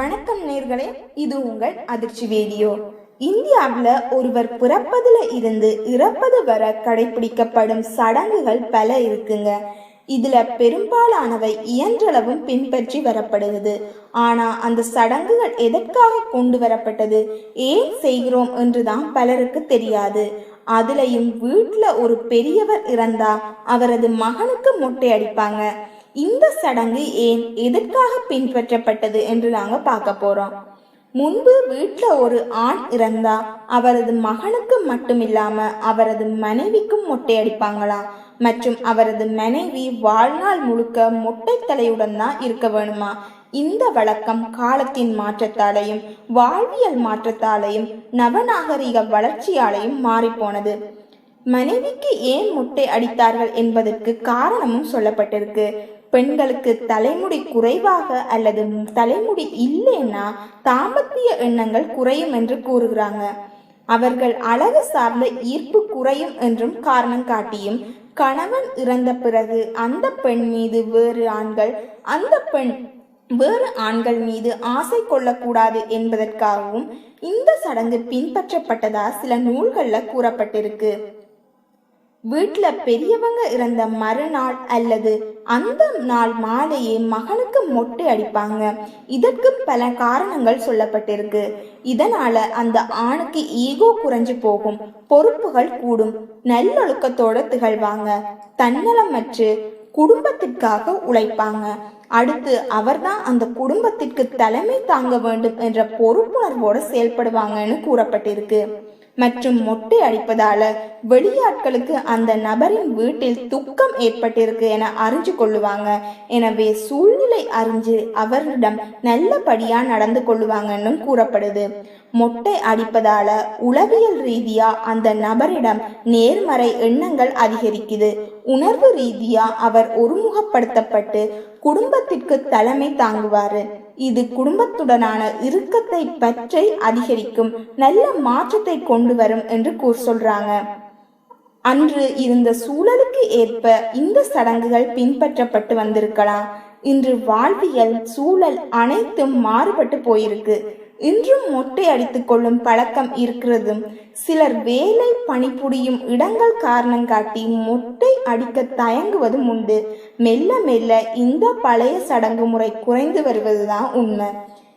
வணக்கம் நேர்களே இது உங்கள் அதிர்ச்சி வீடியோ. இந்தியாவில் ஒருவர் பிறப்பதுல இருந்து இறப்பது வர கடைபிடிக்கப்படும் சடங்குகள் பல இருக்குங்க. இதுல பெரும்பாலானவை இயன்றளவும் பின்பற்றி வரப்படுகிறது. ஆனா அந்த சடங்குகள் எதற்காக கொண்டு வரப்பட்டது? ஏன் செய்கிறோம் என்றுதான் பலருக்கு தெரியாது. அதுலயும் வீட்டுல ஒரு பெரியவர் இறந்தா அவரது மகனுக்கு மொட்டை அடிப்பாங்க. இந்த சடங்கு ஏன் எதற்காக பின்பற்றப்பட்டது என்று நாங்க பார்க்க போறோம். முன்பு வீட்ல ஒரு ஆண் இறந்தா அவரது மகனுக்கு மட்டுமில்லாம அவரது மனைவிக்கும் மொட்டை அடிப்பாங்களாம் மற்றும் அவரது மனைவி வாழ்நாள் முழுக்க மொட்டை தலையுடன் தான் இருக்க வேணுமா? இந்த வழக்கம் காலத்தின் மாற்றத்தாலையும் வாழ்வியல் மாற்றத்தாலையும் நவநாகரிக வளர்ச்சியாலையும் மாறிப்போனது. மனைவிக்கு ஏன் முட்டை அடித்தார்கள் என்பதற்கு காரணமும் சொல்லப்பட்டிருக்கு. பெண்களுக்கு தலைமுடி குறைவாக அல்லது தலைமுடி இல்லைன்னா தாம்பத்திய எண்ணங்கள் குறையும் என்று கூறுகிறாங்க. அவர்கள் அழகு சார்ந்த ஈர்ப்பு குறையும் என்றும் காரணம் காட்டியும் கணவன் இறந்த பிறகு அந்த பெண் மீது வேறு ஆண்கள் அந்த பெண் வேறு ஆண்கள் மீது ஆசை கொள்ளக்கூடாது என்பதற்காகவும் இந்த சடங்கு பின்பற்றப்பட்டதா சில நூல்களில் கூறப்பட்டிருக்கு. வீட்டில் பெரியவங்க இறந்த மறுநாள் அல்லது அந்த நாள் மாலையே மகனுக்கு மொட்டை அடிப்பாங்க. இதற்கு பல காரணங்கள் சொல்லப்பட்டிருக்கு. இதனால அந்த ஆணுக்கு ஈகோ குறைஞ்சு போகும். பொறுப்புகள் கூடும். நல்லொழுக்கத்தோட திகழ்வாங்க. தன்னலமற்று குடும்பத்திற்காக உழைப்பாங்க. அடுத்து அவர்தான் அந்த குடும்பத்திற்கு தலைமை தாங்க வேண்டும் என்ற பொறுப்புணர்வோடு செயல்படுவாங்கன்னு கூறப்பட்டிருக்கு. மற்றும் மொட்டை அடிப்பதால வெளியாட்களுக்கு அந்த நபரின் வீட்டில் துக்கம் ஏற்பட்டிருக்கு என அறிஞ்சு கொள்ளுவாங்க. எனவே சூழ்நிலை அறிஞ்சு அவரிடம் நல்லபடியா நடந்து கொள்ளுவாங்கன்னு கூறப்படுது. மொட்டை அடிப்பதால உளவியல் ரீதியா அந்த நபரிடம் நேர்மறை எண்ணங்கள் அதிகரிக்குது. உணர்வு ரீதியா அவர் ஒருமுகப்படுத்தப்பட்டு குடும்பத்திற்கு தலைமை தாங்குவாரு. இது குடும்பத்துடனான இறுக்கத்தை பற்றி அதிகரிக்கும் நல்ல மாற்றத்தை கொண்டு வரும் என்று கூர் சொல்றாங்க. அன்று இருந்த சூழலுக்கு ஏற்ப இந்த சடங்குகள் பின்பற்றப்பட்டு வந்திருக்கலாம். இன்று வாழ்வியல் சூழல் அனைத்தும் மாறுபட்டு போயிருக்கு. இன்றும் மொட்டை அடித்துக் கொள்ளும் பழக்கம் இருக்கிறதும். சிலர் வேலை பணிபுரியும் இடங்கள் காரணம் காட்டி மொட்டை அடிக்க தயங்குவதும் உண்டு. மெல்ல மெல்ல இந்த பழைய சடங்கு முறை குறைந்து வருவதுதான் உண்மை.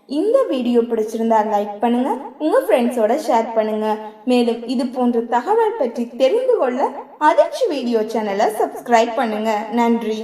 இந்த வீடியோ பிடிச்சிருந்தா லைக் பண்ணுங்க உங்க ஃப்ரெண்ட்ஸோட ஷேர் பண்ணுங்க. மேலும் இது போன்ற தகவல் பற்றி தெரிந்து கொள்ள அதிர்ச்சி வீடியோ சேனலை சப்ஸ்கிரைப் பண்ணுங்க. நன்றி.